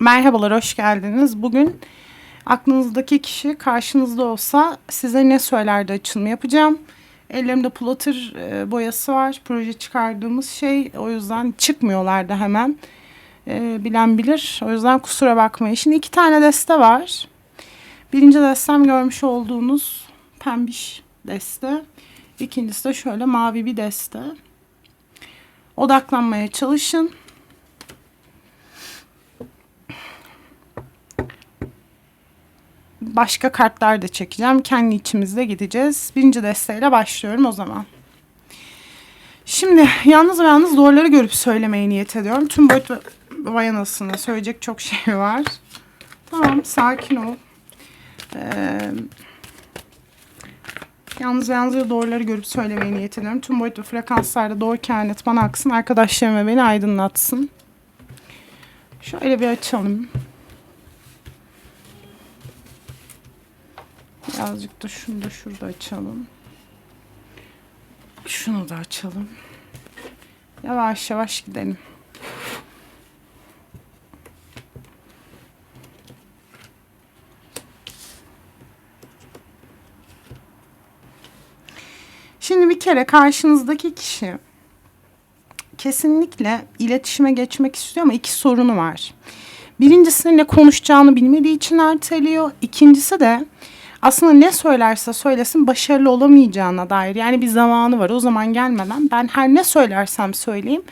Merhabalar, hoş geldiniz. Bugün aklınızdaki kişi karşınızda olsa size ne söylerdi açılımı yapacağım. Ellerimde plotter e, boyası var. Proje çıkardığımız şey. O yüzden çıkmıyorlar da hemen. E, bilen bilir. O yüzden kusura bakmayın. Şimdi iki tane deste var. Birinci destem görmüş olduğunuz pembiş deste. İkincisi de şöyle mavi bir deste. Odaklanmaya çalışın. Başka kartlar da çekeceğim. Kendi içimizde gideceğiz. Birinci desteğiyle başlıyorum o zaman. Şimdi yalnız ve yalnız doğruları görüp söylemeye niyet ediyorum. Tüm boyut vay anasını söyleyecek çok şey var. Tamam sakin ol. Ee, yalnız ve yalnız doğruları görüp söylemeye niyet ediyorum. Tüm boyut ve frekanslarda doğru kehanet bana aksın. Arkadaşlarım ve beni aydınlatsın. Şöyle bir açalım. Birazcık da şunu da şurada açalım. Şunu da açalım. Yavaş yavaş gidelim. Şimdi bir kere karşınızdaki kişi kesinlikle iletişime geçmek istiyor ama iki sorunu var. Birincisi ne konuşacağını bilmediği için erteliyor. İkincisi de aslında ne söylerse söylesin başarılı olamayacağına dair yani bir zamanı var. O zaman gelmeden ben her ne söylersem söyleyeyim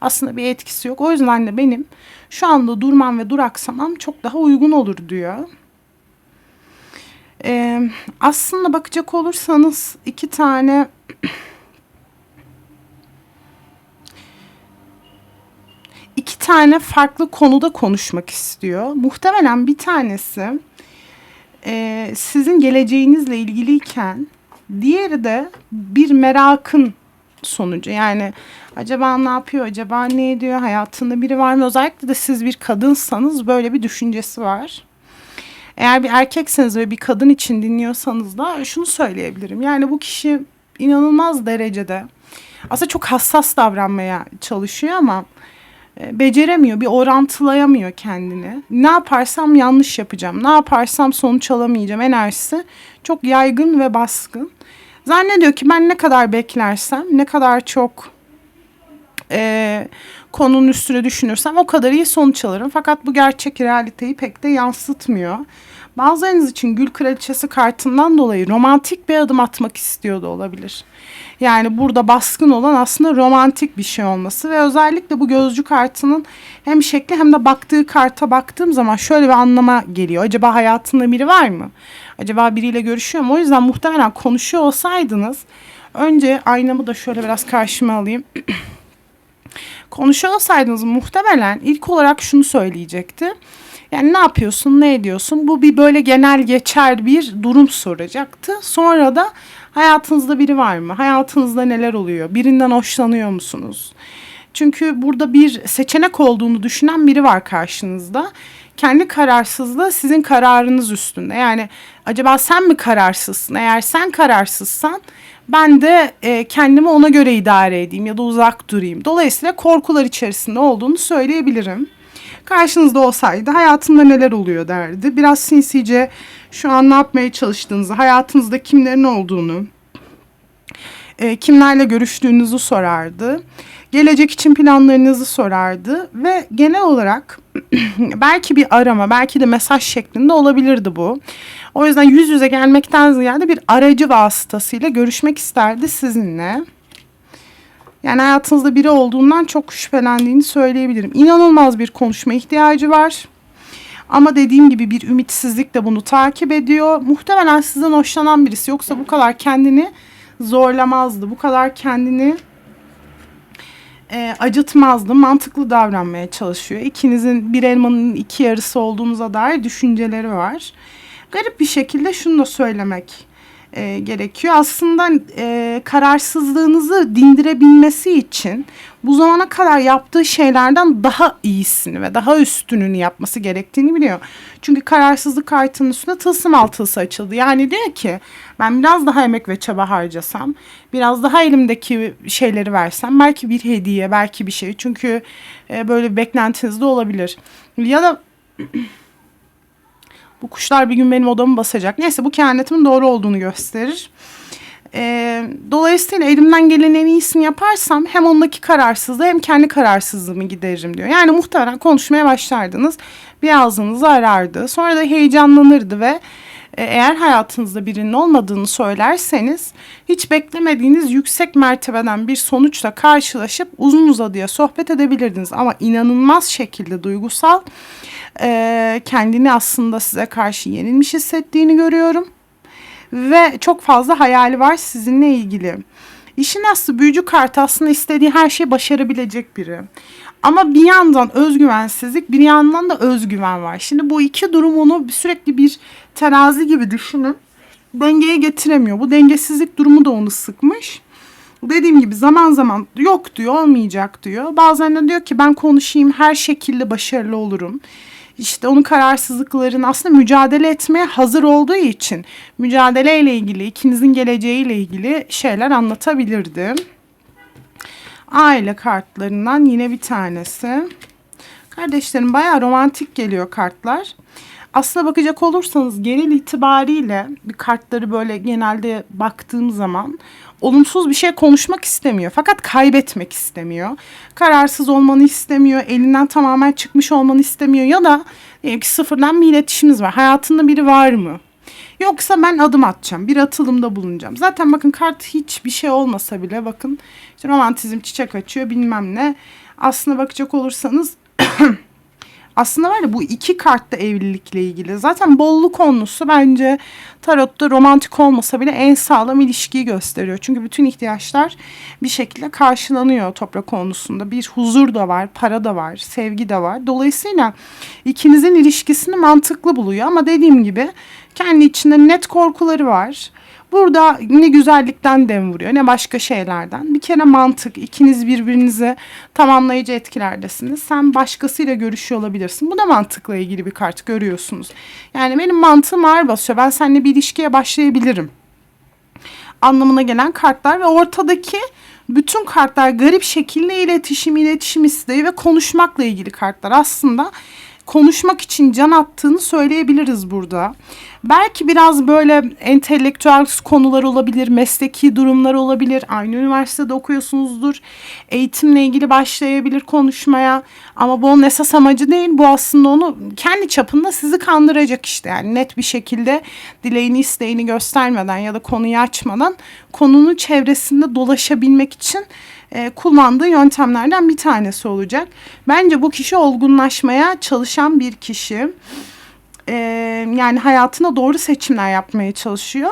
aslında bir etkisi yok. O yüzden de benim şu anda durmam ve duraksamam çok daha uygun olur diyor. Ee, aslında bakacak olursanız iki tane iki tane farklı konuda konuşmak istiyor. Muhtemelen bir tanesi e, sizin geleceğinizle ilgiliyken diğeri de bir merakın sonucu. Yani acaba ne yapıyor, acaba ne ediyor, hayatında biri var mı? Özellikle de siz bir kadınsanız böyle bir düşüncesi var. Eğer bir erkekseniz ve bir kadın için dinliyorsanız da şunu söyleyebilirim. Yani bu kişi inanılmaz derecede aslında çok hassas davranmaya çalışıyor ama beceremiyor, bir orantılayamıyor kendini. Ne yaparsam yanlış yapacağım, ne yaparsam sonuç alamayacağım enerjisi çok yaygın ve baskın. Zannediyor ki ben ne kadar beklersem, ne kadar çok e, konunun üstüne düşünürsem o kadar iyi sonuç alırım. Fakat bu gerçek realiteyi pek de yansıtmıyor. Bazılarınız için Gül Kraliçesi kartından dolayı romantik bir adım atmak istiyor da olabilir. Yani burada baskın olan aslında romantik bir şey olması ve özellikle bu gözcü kartının hem şekli hem de baktığı karta baktığım zaman şöyle bir anlama geliyor. Acaba hayatında biri var mı? Acaba biriyle görüşüyor mu? O yüzden muhtemelen konuşuyor olsaydınız önce aynamı da şöyle biraz karşıma alayım. konuşuyor olsaydınız muhtemelen ilk olarak şunu söyleyecekti. Yani ne yapıyorsun, ne ediyorsun? Bu bir böyle genel geçer bir durum soracaktı. Sonra da hayatınızda biri var mı? Hayatınızda neler oluyor? Birinden hoşlanıyor musunuz? Çünkü burada bir seçenek olduğunu düşünen biri var karşınızda. Kendi kararsızlığı sizin kararınız üstünde. Yani acaba sen mi kararsızsın? Eğer sen kararsızsan ben de e, kendimi ona göre idare edeyim ya da uzak durayım. Dolayısıyla korkular içerisinde olduğunu söyleyebilirim karşınızda olsaydı hayatında neler oluyor derdi. Biraz sinsice şu an ne yapmaya çalıştığınızı, hayatınızda kimlerin olduğunu, e, kimlerle görüştüğünüzü sorardı. Gelecek için planlarınızı sorardı ve genel olarak belki bir arama, belki de mesaj şeklinde olabilirdi bu. O yüzden yüz yüze gelmekten ziyade bir aracı vasıtasıyla görüşmek isterdi sizinle. Yani hayatınızda biri olduğundan çok şüphelendiğini söyleyebilirim. İnanılmaz bir konuşma ihtiyacı var. Ama dediğim gibi bir ümitsizlik de bunu takip ediyor. Muhtemelen sizden hoşlanan birisi yoksa bu kadar kendini zorlamazdı. Bu kadar kendini e, acıtmazdı. Mantıklı davranmaya çalışıyor. İkinizin bir elmanın iki yarısı olduğunuza dair düşünceleri var. Garip bir şekilde şunu da söylemek e, gerekiyor. Aslında e, kararsızlığınızı dindirebilmesi için bu zamana kadar yaptığı şeylerden daha iyisini ve daha üstününü yapması gerektiğini biliyor. Çünkü kararsızlık kartının üstünde tılsım altısı açıldı. Yani diyor ki ben biraz daha emek ve çaba harcasam, biraz daha elimdeki şeyleri versem, belki bir hediye, belki bir şey. Çünkü e, böyle beklentiniz de olabilir. Ya da Bu kuşlar bir gün benim odamı basacak. Neyse bu kehanetimin doğru olduğunu gösterir. Ee, dolayısıyla elimden gelen en iyisini yaparsam hem ondaki kararsızlığı hem kendi kararsızlığımı gideririm diyor. Yani muhtemelen konuşmaya başlardınız. Bir ağzınızı arardı. Sonra da heyecanlanırdı ve e, eğer hayatınızda birinin olmadığını söylerseniz hiç beklemediğiniz yüksek mertebeden bir sonuçla karşılaşıp uzun uzadıya sohbet edebilirdiniz. Ama inanılmaz şekilde duygusal e, kendini aslında size karşı yenilmiş hissettiğini görüyorum. Ve çok fazla hayali var sizinle ilgili. İşin aslı büyücü kart aslında istediği her şeyi başarabilecek biri. Ama bir yandan özgüvensizlik bir yandan da özgüven var. Şimdi bu iki durum onu sürekli bir terazi gibi düşünün. Dengeye getiremiyor. Bu dengesizlik durumu da onu sıkmış. Dediğim gibi zaman zaman yok diyor olmayacak diyor. Bazen de diyor ki ben konuşayım her şekilde başarılı olurum işte onun kararsızlıkların aslında mücadele etmeye hazır olduğu için mücadeleyle ilgili, ikinizin geleceğiyle ilgili şeyler anlatabilirdim. Aile kartlarından yine bir tanesi. Kardeşlerim bayağı romantik geliyor kartlar. Aslına bakacak olursanız genel itibariyle kartları böyle genelde baktığım zaman olumsuz bir şey konuşmak istemiyor. Fakat kaybetmek istemiyor. Kararsız olmanı istemiyor. Elinden tamamen çıkmış olmanı istemiyor. Ya da diyelim ki sıfırdan bir iletişiminiz var. Hayatında biri var mı? Yoksa ben adım atacağım. Bir atılımda bulunacağım. Zaten bakın kart hiçbir şey olmasa bile bakın işte romantizm çiçek açıyor bilmem ne. Aslına bakacak olursanız aslında var ya bu iki kart da evlilikle ilgili. Zaten bolluk konusu bence tarotta romantik olmasa bile en sağlam ilişkiyi gösteriyor. Çünkü bütün ihtiyaçlar bir şekilde karşılanıyor toprak konusunda. Bir huzur da var, para da var, sevgi de var. Dolayısıyla ikinizin ilişkisini mantıklı buluyor ama dediğim gibi kendi içinde net korkuları var. Burada ne güzellikten dem vuruyor ne başka şeylerden. Bir kere mantık ikiniz birbirinize tamamlayıcı etkilerdesiniz. Sen başkasıyla görüşüyor olabilirsin. Bu da mantıkla ilgili bir kart görüyorsunuz. Yani benim mantığım ağır basıyor. Ben seninle bir ilişkiye başlayabilirim. Anlamına gelen kartlar ve ortadaki bütün kartlar garip şekilde iletişim, iletişim isteği ve konuşmakla ilgili kartlar. Aslında konuşmak için can attığını söyleyebiliriz burada. Belki biraz böyle entelektüel konular olabilir, mesleki durumlar olabilir. Aynı üniversitede okuyorsunuzdur. Eğitimle ilgili başlayabilir konuşmaya. Ama bu onun esas amacı değil. Bu aslında onu kendi çapında sizi kandıracak işte. Yani net bir şekilde dileğini isteğini göstermeden ya da konuyu açmadan konunun çevresinde dolaşabilmek için e, kullandığı yöntemlerden bir tanesi olacak. Bence bu kişi olgunlaşmaya çalışan bir kişi. E, yani hayatına doğru seçimler yapmaya çalışıyor.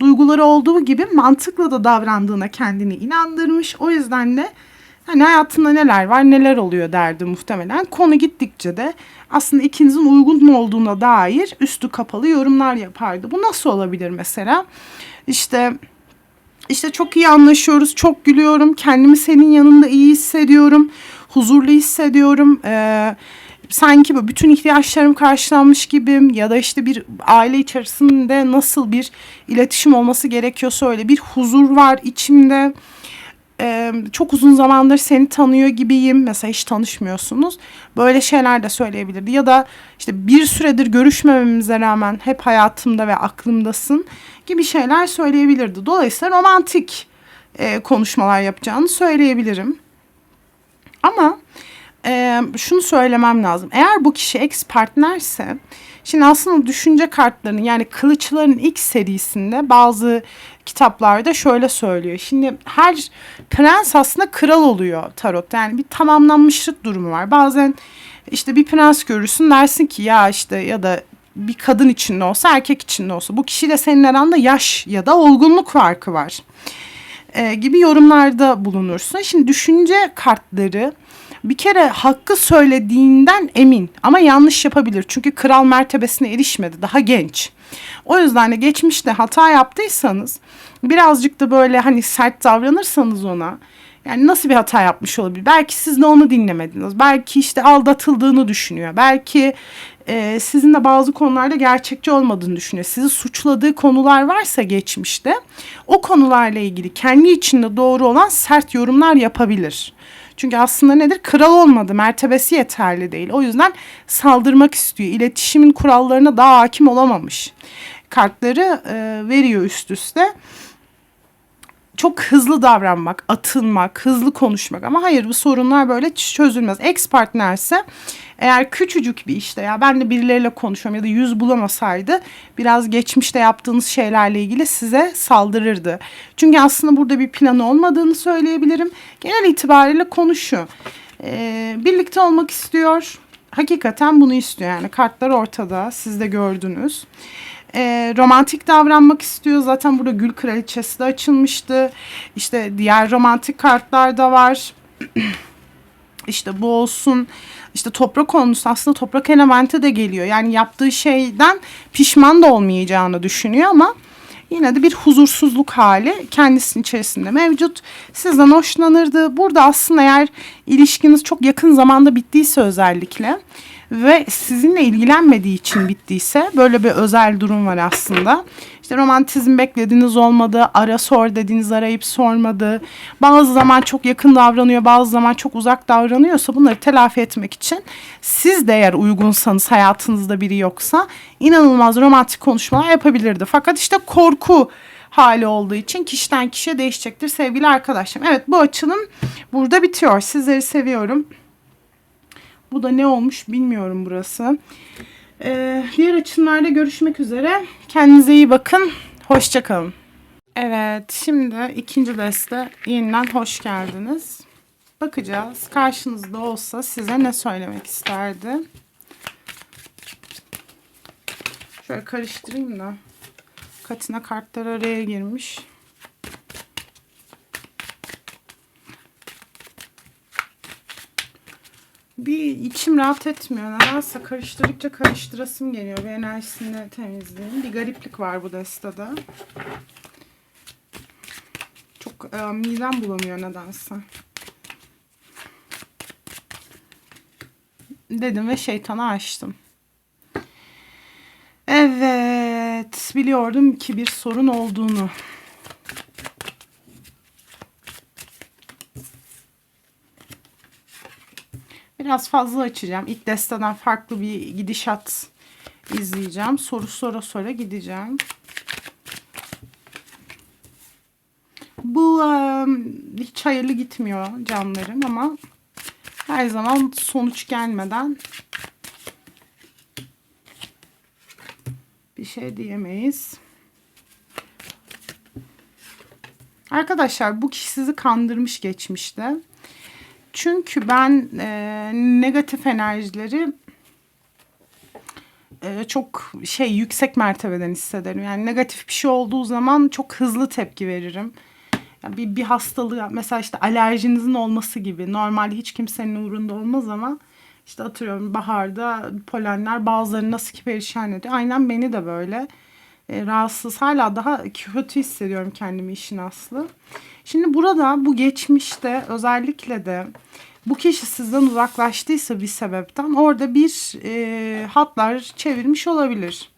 Duyguları olduğu gibi mantıklı da davrandığına kendini inandırmış. O yüzden de hani hayatında neler var neler oluyor derdi muhtemelen. Konu gittikçe de aslında ikinizin uygun mu olduğuna dair üstü kapalı yorumlar yapardı. Bu nasıl olabilir mesela? İşte işte çok iyi anlaşıyoruz, çok gülüyorum, kendimi senin yanında iyi hissediyorum, huzurlu hissediyorum. Ee, sanki böyle bütün ihtiyaçlarım karşılanmış gibiyim ya da işte bir aile içerisinde nasıl bir iletişim olması gerekiyorsa öyle bir huzur var içimde. Ee, çok uzun zamandır seni tanıyor gibiyim. Mesela hiç tanışmıyorsunuz. Böyle şeyler de söyleyebilirdi. Ya da işte bir süredir görüşmememize rağmen hep hayatımda ve aklımdasın gibi şeyler söyleyebilirdi. Dolayısıyla romantik e, konuşmalar yapacağını söyleyebilirim. Ama e, şunu söylemem lazım. Eğer bu kişi ex partnerse şimdi aslında düşünce kartlarının yani kılıçların ilk serisinde bazı kitaplarda şöyle söylüyor. Şimdi her prens aslında kral oluyor tarot. Yani bir tamamlanmışlık durumu var. Bazen işte bir prens görürsün dersin ki ya işte ya da bir kadın içinde olsa erkek içinde olsa bu kişiyle senin aranda yaş ya da olgunluk farkı var e, gibi yorumlarda bulunursun. Şimdi düşünce kartları bir kere hakkı söylediğinden emin ama yanlış yapabilir. Çünkü kral mertebesine erişmedi. Daha genç. O yüzden de geçmişte hata yaptıysanız birazcık da böyle hani sert davranırsanız ona yani nasıl bir hata yapmış olabilir? Belki siz de onu dinlemediniz. Belki işte aldatıldığını düşünüyor. Belki e, sizin de bazı konularda gerçekçi olmadığını düşünüyor. Sizi suçladığı konular varsa geçmişte o konularla ilgili kendi içinde doğru olan sert yorumlar yapabilir. Çünkü aslında nedir? Kral olmadı, mertebesi yeterli değil. O yüzden saldırmak istiyor. İletişimin kurallarına daha hakim olamamış. Kartları e, veriyor üst üste çok hızlı davranmak, atılmak, hızlı konuşmak ama hayır bu sorunlar böyle çözülmez. Ex partnerse eğer küçücük bir işte ya ben de birileriyle konuşuyorum ya da yüz bulamasaydı biraz geçmişte yaptığınız şeylerle ilgili size saldırırdı. Çünkü aslında burada bir planı olmadığını söyleyebilirim. Genel itibariyle konuşuyor. Ee, birlikte olmak istiyor. Hakikaten bunu istiyor yani kartlar ortada siz de gördünüz e, romantik davranmak istiyor. Zaten burada Gül Kraliçesi de açılmıştı. İşte diğer romantik kartlar da var. işte bu olsun. İşte toprak olmuş aslında toprak elementi de geliyor. Yani yaptığı şeyden pişman da olmayacağını düşünüyor ama yine de bir huzursuzluk hali kendisinin içerisinde mevcut. Sizden hoşlanırdı. Burada aslında eğer ilişkiniz çok yakın zamanda bittiyse özellikle ve sizinle ilgilenmediği için bittiyse böyle bir özel durum var aslında. İşte romantizm beklediğiniz olmadı, ara sor dediğiniz arayıp sormadı. Bazı zaman çok yakın davranıyor, bazı zaman çok uzak davranıyorsa bunları telafi etmek için siz de eğer uygunsanız hayatınızda biri yoksa inanılmaz romantik konuşmalar yapabilirdi. Fakat işte korku hali olduğu için kişiden kişiye değişecektir sevgili arkadaşlarım. Evet bu açılım burada bitiyor. Sizleri seviyorum. Bu da ne olmuş bilmiyorum burası. Ee, diğer açımlarda görüşmek üzere. Kendinize iyi bakın. Hoşçakalın. Evet şimdi ikinci deste yeniden hoş geldiniz. Bakacağız karşınızda olsa size ne söylemek isterdi. Şöyle karıştırayım da. Katina kartlar araya girmiş. Bir içim rahat etmiyor. Nedense karıştırdıkça karıştırasım geliyor. Bir enerjisini temizleyeyim. Bir gariplik var bu destada. Çok e, midem bulamıyor nedense. Dedim ve şeytanı açtım. Evet. Biliyordum ki bir sorun olduğunu. Biraz fazla açacağım. İlk desteden farklı bir gidişat izleyeceğim. Soru sonra sonra gideceğim. Bu um, hiç hayırlı gitmiyor canlarım ama her zaman sonuç gelmeden bir şey diyemeyiz. Arkadaşlar bu kişi sizi kandırmış geçmişte. Çünkü ben e, negatif enerjileri e, çok şey yüksek mertebeden hissederim. Yani negatif bir şey olduğu zaman çok hızlı tepki veririm. Yani bir, bir hastalığı mesela işte alerjinizin olması gibi. Normalde hiç kimsenin uğrunda olmaz ama işte atıyorum baharda polenler bazılarını nasıl ki perişan ediyor. Aynen beni de böyle e, rahatsız. Hala daha kötü hissediyorum kendimi işin aslı. Şimdi burada bu geçmişte özellikle de bu kişi sizden uzaklaştıysa bir sebepten orada bir e, hatlar çevirmiş olabilir.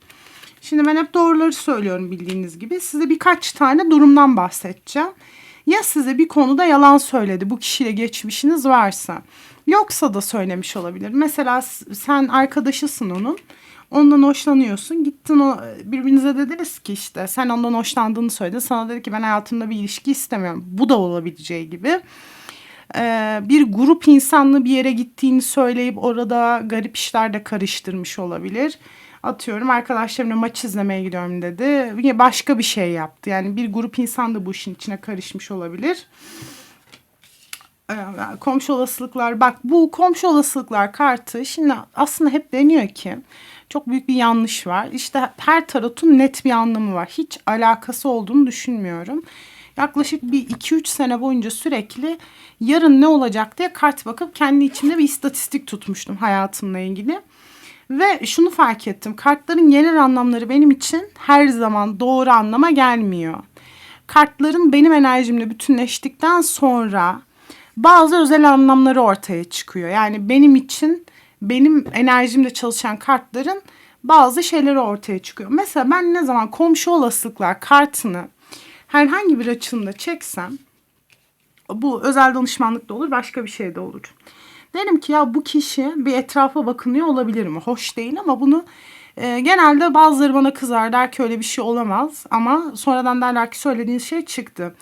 Şimdi ben hep doğruları söylüyorum bildiğiniz gibi. Size birkaç tane durumdan bahsedeceğim. Ya size bir konuda yalan söyledi bu kişiyle geçmişiniz varsa. Yoksa da söylemiş olabilir. Mesela sen arkadaşısın onun. Ondan hoşlanıyorsun. Gittin o birbirinize dediniz ki işte sen ondan hoşlandığını söyledi. Sana dedi ki ben hayatımda bir ilişki istemiyorum. Bu da olabileceği gibi. Ee, bir grup insanlı bir yere gittiğini söyleyip orada garip işler de karıştırmış olabilir. Atıyorum arkadaşlarımla maç izlemeye gidiyorum dedi. Yine başka bir şey yaptı. Yani bir grup insan da bu işin içine karışmış olabilir ee, komşu olasılıklar bak bu komşu olasılıklar kartı şimdi aslında hep deniyor ki çok büyük bir yanlış var. İşte her tarotun net bir anlamı var. Hiç alakası olduğunu düşünmüyorum. Yaklaşık bir 2-3 sene boyunca sürekli yarın ne olacak diye kart bakıp kendi içimde bir istatistik tutmuştum hayatımla ilgili. Ve şunu fark ettim. Kartların genel anlamları benim için her zaman doğru anlama gelmiyor. Kartların benim enerjimle bütünleştikten sonra bazı özel anlamları ortaya çıkıyor. Yani benim için benim enerjimle çalışan kartların bazı şeyleri ortaya çıkıyor. Mesela ben ne zaman komşu olasılıklar kartını herhangi bir açılımda çeksem Bu özel danışmanlık da olur, başka bir şey de olur. Derim ki ya bu kişi bir etrafa bakınıyor olabilir mi? Hoş değil ama bunu e, genelde bazıları bana kızar der ki öyle bir şey olamaz. Ama sonradan derler ki söylediğiniz şey çıktı.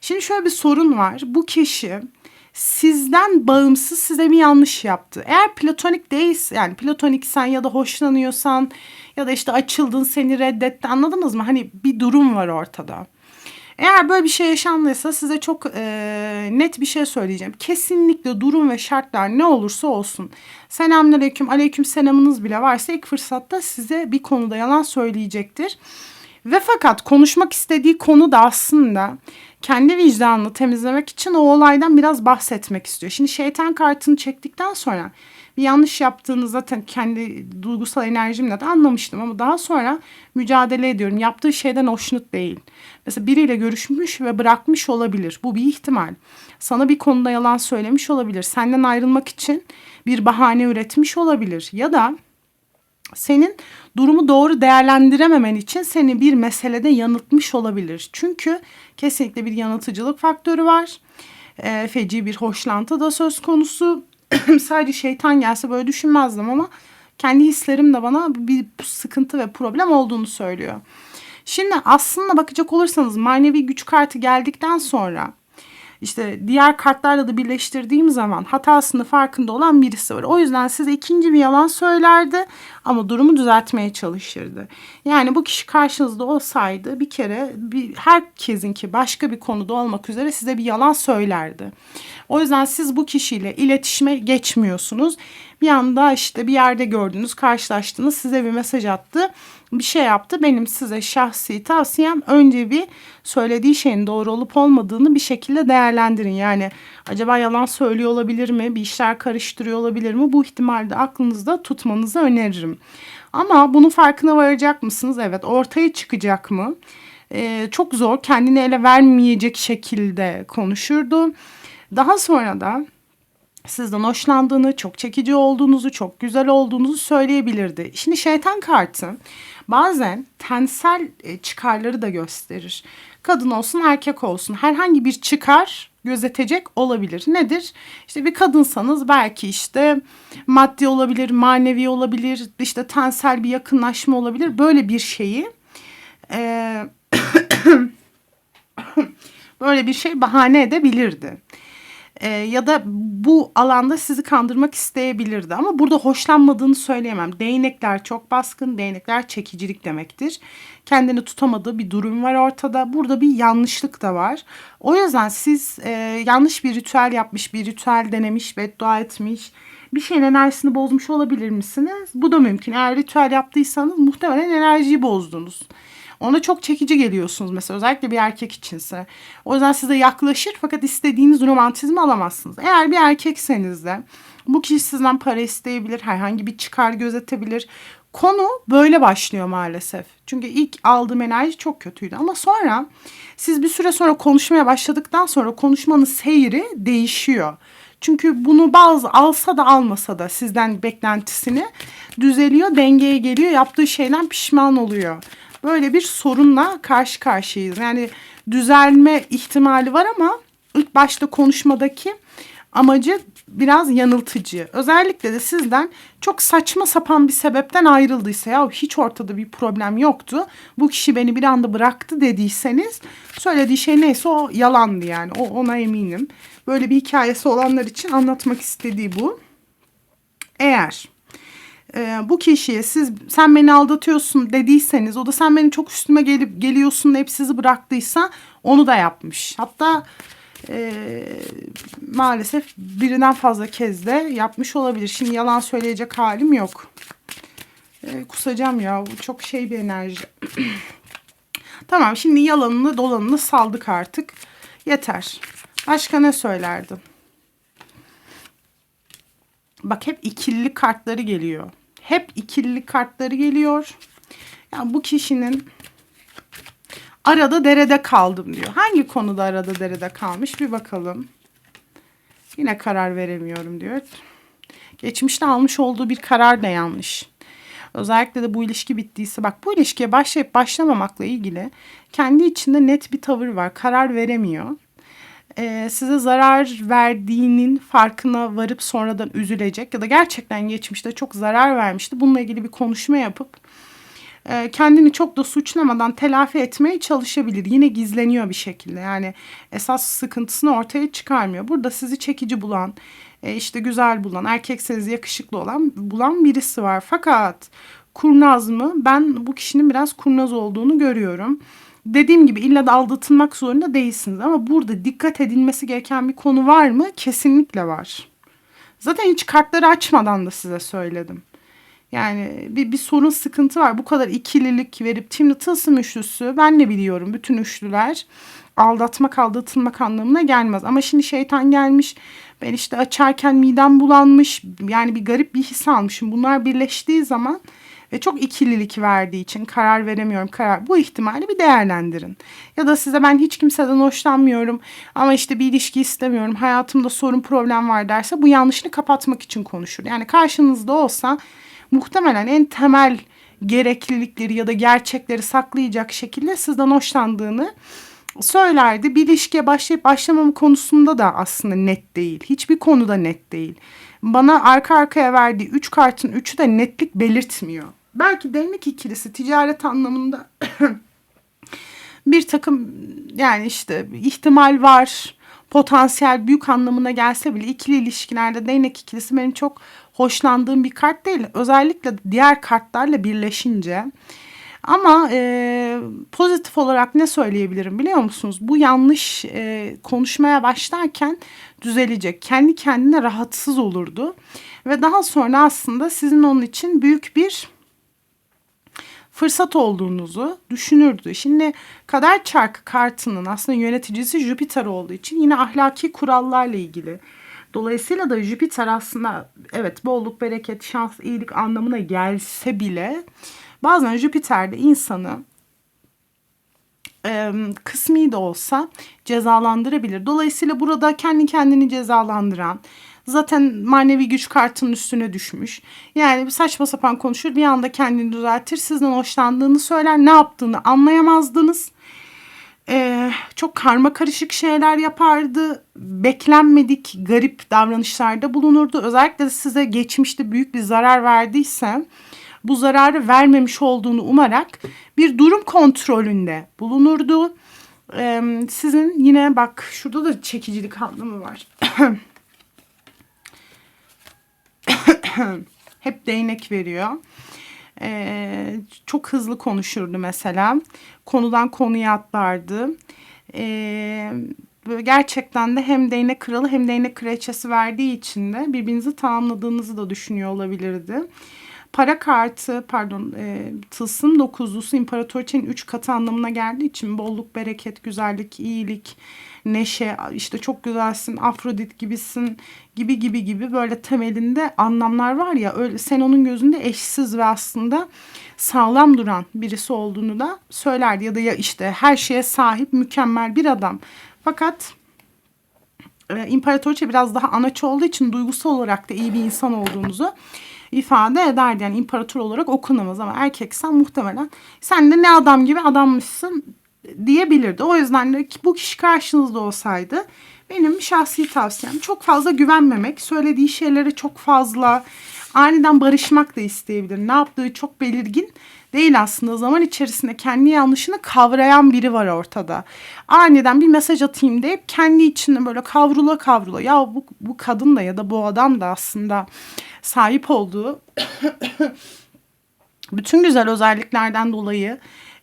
Şimdi şöyle bir sorun var. Bu kişi sizden bağımsız size bir yanlış yaptı. Eğer platonik değilse yani platoniksen ya da hoşlanıyorsan ya da işte açıldın seni reddetti anladınız mı? Hani bir durum var ortada. Eğer böyle bir şey yaşandıysa size çok e, net bir şey söyleyeceğim. Kesinlikle durum ve şartlar ne olursa olsun. Selamünaleyküm, aleyküm selamınız bile varsa ilk fırsatta size bir konuda yalan söyleyecektir. Ve fakat konuşmak istediği konu da aslında kendi vicdanını temizlemek için o olaydan biraz bahsetmek istiyor. Şimdi şeytan kartını çektikten sonra bir yanlış yaptığını zaten kendi duygusal enerjimle de anlamıştım ama daha sonra mücadele ediyorum. Yaptığı şeyden hoşnut değil. Mesela biriyle görüşmüş ve bırakmış olabilir. Bu bir ihtimal. Sana bir konuda yalan söylemiş olabilir. Senden ayrılmak için bir bahane üretmiş olabilir. Ya da senin durumu doğru değerlendirememen için seni bir meselede yanıltmış olabilir. Çünkü kesinlikle bir yanıltıcılık faktörü var. E, feci bir hoşlantı da söz konusu. Sadece şeytan gelse böyle düşünmezdim ama kendi hislerim de bana bir sıkıntı ve problem olduğunu söylüyor. Şimdi aslında bakacak olursanız manevi güç kartı geldikten sonra işte diğer kartlarla da birleştirdiğim zaman hatasını farkında olan birisi var. O yüzden size ikinci bir yalan söylerdi ama durumu düzeltmeye çalışırdı. Yani bu kişi karşınızda olsaydı bir kere bir, herkesinki başka bir konuda olmak üzere size bir yalan söylerdi. O yüzden siz bu kişiyle iletişime geçmiyorsunuz. Bir anda işte bir yerde gördünüz, karşılaştınız, size bir mesaj attı bir şey yaptı. Benim size şahsi tavsiyem önce bir söylediği şeyin doğru olup olmadığını bir şekilde değerlendirin. Yani acaba yalan söylüyor olabilir mi? Bir işler karıştırıyor olabilir mi? Bu ihtimalde aklınızda tutmanızı öneririm. Ama bunun farkına varacak mısınız? Evet ortaya çıkacak mı? Ee, çok zor kendini ele vermeyecek şekilde konuşurdu. Daha sonra da sizden hoşlandığını, çok çekici olduğunuzu, çok güzel olduğunuzu söyleyebilirdi. Şimdi şeytan kartı bazen tensel e, çıkarları da gösterir. Kadın olsun erkek olsun herhangi bir çıkar gözetecek olabilir. Nedir? İşte bir kadınsanız belki işte maddi olabilir, manevi olabilir, işte tensel bir yakınlaşma olabilir. Böyle bir şeyi e, böyle bir şey bahane edebilirdi e, ya da bu alanda sizi kandırmak isteyebilirdi. Ama burada hoşlanmadığını söyleyemem. Değnekler çok baskın, değnekler çekicilik demektir. Kendini tutamadığı bir durum var ortada. Burada bir yanlışlık da var. O yüzden siz e, yanlış bir ritüel yapmış, bir ritüel denemiş, beddua etmiş, bir şeyin enerjisini bozmuş olabilir misiniz? Bu da mümkün. Eğer ritüel yaptıysanız muhtemelen enerjiyi bozdunuz. Ona çok çekici geliyorsunuz mesela özellikle bir erkek içinse. O yüzden size yaklaşır fakat istediğiniz romantizmi alamazsınız. Eğer bir erkekseniz de bu kişi sizden para isteyebilir, herhangi bir çıkar gözetebilir. Konu böyle başlıyor maalesef. Çünkü ilk aldığım enerji çok kötüydü ama sonra siz bir süre sonra konuşmaya başladıktan sonra konuşmanın seyri değişiyor. Çünkü bunu bazı alsa da almasa da sizden beklentisini düzeliyor, dengeye geliyor, yaptığı şeyden pişman oluyor böyle bir sorunla karşı karşıyayız. Yani düzelme ihtimali var ama ilk başta konuşmadaki amacı biraz yanıltıcı. Özellikle de sizden çok saçma sapan bir sebepten ayrıldıysa ya hiç ortada bir problem yoktu. Bu kişi beni bir anda bıraktı dediyseniz söylediği şey neyse o yalandı yani. O ona eminim. Böyle bir hikayesi olanlar için anlatmak istediği bu. Eğer e, bu kişiye siz sen beni aldatıyorsun dediyseniz o da sen beni çok üstüme gelip geliyorsun hep sizi bıraktıysa onu da yapmış. Hatta e, maalesef birinden fazla kez de yapmış olabilir. Şimdi yalan söyleyecek halim yok. E, kusacağım ya bu çok şey bir enerji. tamam şimdi yalanını dolanını saldık artık. Yeter. Başka ne söylerdim? Bak hep ikili kartları geliyor hep ikili kartları geliyor. Yani bu kişinin arada derede kaldım diyor. Hangi konuda arada derede kalmış bir bakalım. Yine karar veremiyorum diyor. Geçmişte almış olduğu bir karar da yanlış. Özellikle de bu ilişki bittiyse bak bu ilişkiye başlayıp başlamamakla ilgili kendi içinde net bir tavır var. Karar veremiyor. E, size zarar verdiğinin farkına varıp sonradan üzülecek ya da gerçekten geçmişte çok zarar vermişti. Bununla ilgili bir konuşma yapıp e, kendini çok da suçlamadan telafi etmeye çalışabilir. Yine gizleniyor bir şekilde. Yani esas sıkıntısını ortaya çıkarmıyor. Burada sizi çekici bulan, e, işte güzel bulan, erkekseniz yakışıklı olan bulan birisi var. Fakat kurnaz mı? Ben bu kişinin biraz kurnaz olduğunu görüyorum. Dediğim gibi illa da aldatılmak zorunda değilsiniz ama burada dikkat edilmesi gereken bir konu var mı? Kesinlikle var. Zaten hiç kartları açmadan da size söyledim. Yani bir, bir sorun sıkıntı var. Bu kadar ikililik verip şimdi tılsım üçlüsü ben ne biliyorum bütün üçlüler aldatmak aldatılmak anlamına gelmez. Ama şimdi şeytan gelmiş ben işte açarken midem bulanmış yani bir garip bir his almışım. Bunlar birleştiği zaman ve çok ikililik verdiği için karar veremiyorum karar bu ihtimali bir değerlendirin. Ya da size ben hiç kimseden hoşlanmıyorum ama işte bir ilişki istemiyorum hayatımda sorun problem var derse bu yanlışını kapatmak için konuşur. Yani karşınızda olsa muhtemelen en temel gereklilikleri ya da gerçekleri saklayacak şekilde sizden hoşlandığını söylerdi. Bir ilişkiye başlayıp başlamam konusunda da aslında net değil. Hiçbir konuda net değil. Bana arka arkaya verdiği üç kartın üçü de netlik belirtmiyor. Belki değnek ikilisi ticaret anlamında bir takım yani işte ihtimal var potansiyel büyük anlamına gelse bile ikili ilişkilerde değnek ikilisi benim çok hoşlandığım bir kart değil. Özellikle diğer kartlarla birleşince. Ama e, pozitif olarak ne söyleyebilirim biliyor musunuz? Bu yanlış e, konuşmaya başlarken düzelecek. Kendi kendine rahatsız olurdu. Ve daha sonra aslında sizin onun için büyük bir fırsat olduğunuzu düşünürdü. Şimdi kader çarkı kartının aslında yöneticisi Jüpiter olduğu için yine ahlaki kurallarla ilgili. Dolayısıyla da Jüpiter aslında evet bolluk, bereket, şans, iyilik anlamına gelse bile bazen Jüpiter de insanı e, kısmi de olsa cezalandırabilir. Dolayısıyla burada kendi kendini cezalandıran, Zaten manevi güç kartının üstüne düşmüş. Yani saçma sapan konuşur bir anda kendini düzeltir. Sizden hoşlandığını söyler. Ne yaptığını anlayamazdınız. Ee, çok karma karışık şeyler yapardı. Beklenmedik garip davranışlarda bulunurdu. Özellikle size geçmişte büyük bir zarar verdiyse bu zararı vermemiş olduğunu umarak bir durum kontrolünde bulunurdu. Ee, sizin yine bak şurada da çekicilik anlamı var. hep değnek veriyor. Ee, çok hızlı konuşurdu mesela. Konudan konuya atlardı. Ee, gerçekten de hem değnek kralı hem değnek kraliçesi verdiği için de birbirinizi tamamladığınızı da düşünüyor olabilirdi. Para kartı pardon e, tılsım dokuzlusu imparatoriçenin üç katı anlamına geldiği için bolluk, bereket, güzellik, iyilik, neşe, işte çok güzelsin, Afrodit gibisin gibi gibi gibi böyle temelinde anlamlar var ya öyle sen onun gözünde eşsiz ve aslında sağlam duran birisi olduğunu da söylerdi ya da ya işte her şeye sahip mükemmel bir adam. Fakat e, İmparatoriçe biraz daha anaç olduğu için duygusal olarak da iyi bir insan olduğunuzu ifade ederdi. Yani imparator olarak okunamaz ama erkeksen muhtemelen sen de ne adam gibi adammışsın diyebilirdi. O yüzden de bu kişi karşınızda olsaydı benim şahsi tavsiyem çok fazla güvenmemek, söylediği şeylere çok fazla aniden barışmak da isteyebilir. Ne yaptığı çok belirgin değil aslında. Zaman içerisinde kendi yanlışını kavrayan biri var ortada. Aniden bir mesaj atayım deyip kendi içinde böyle kavrula kavrula ya bu, bu kadın da ya da bu adam da aslında sahip olduğu bütün güzel özelliklerden dolayı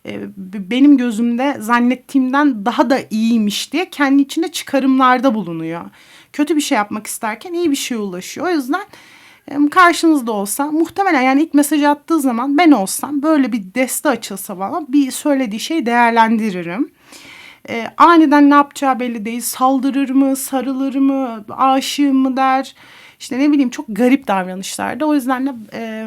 e, benim gözümde zannettiğimden daha da iyiymiş diye kendi içinde çıkarımlarda bulunuyor. Kötü bir şey yapmak isterken iyi bir şeye ulaşıyor. O yüzden karşınızda olsa muhtemelen yani ilk mesaj attığı zaman ben olsam böyle bir deste açılsa bana bir söylediği şey değerlendiririm. E, aniden ne yapacağı belli değil. Saldırır mı, sarılır mı, aşığım mı der. İşte ne bileyim çok garip davranışlarda. O yüzden de e,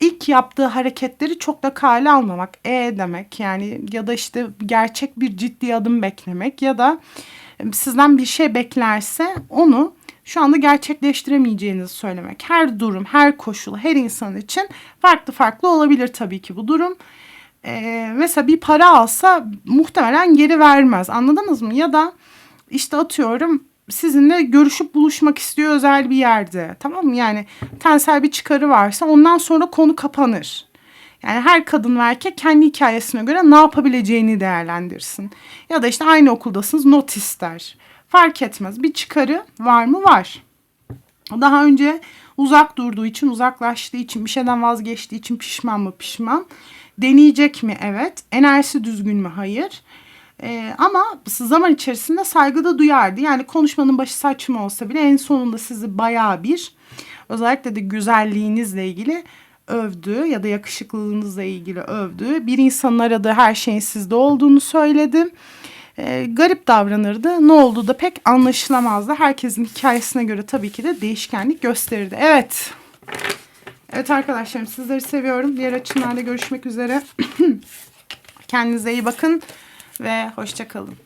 ilk yaptığı hareketleri çok da kale almamak. E demek yani ya da işte gerçek bir ciddi adım beklemek ya da sizden bir şey beklerse onu şu anda gerçekleştiremeyeceğinizi söylemek. Her durum, her koşul, her insan için farklı farklı olabilir tabii ki bu durum. Ee, mesela bir para alsa muhtemelen geri vermez. Anladınız mı? Ya da işte atıyorum sizinle görüşüp buluşmak istiyor özel bir yerde. Tamam mı? Yani tensel bir çıkarı varsa ondan sonra konu kapanır. Yani her kadın ve erkek kendi hikayesine göre ne yapabileceğini değerlendirsin. Ya da işte aynı okuldasınız not ister. Fark etmez. Bir çıkarı var mı? Var. Daha önce uzak durduğu için, uzaklaştığı için, bir şeyden vazgeçtiği için pişman mı? Pişman. Deneyecek mi? Evet. Enerjisi düzgün mü? Hayır. Ee, ama zaman içerisinde saygı da duyardı. Yani konuşmanın başı saçma olsa bile en sonunda sizi bayağı bir özellikle de güzelliğinizle ilgili övdü ya da yakışıklılığınızla ilgili övdü. Bir insanın aradığı her şeyin sizde olduğunu söyledi. Ee, garip davranırdı. Ne oldu da pek anlaşılamazdı. Herkesin hikayesine göre tabii ki de değişkenlik gösterirdi. Evet. Evet arkadaşlarım sizleri seviyorum. Diğer açımlarda görüşmek üzere. Kendinize iyi bakın ve hoşça kalın.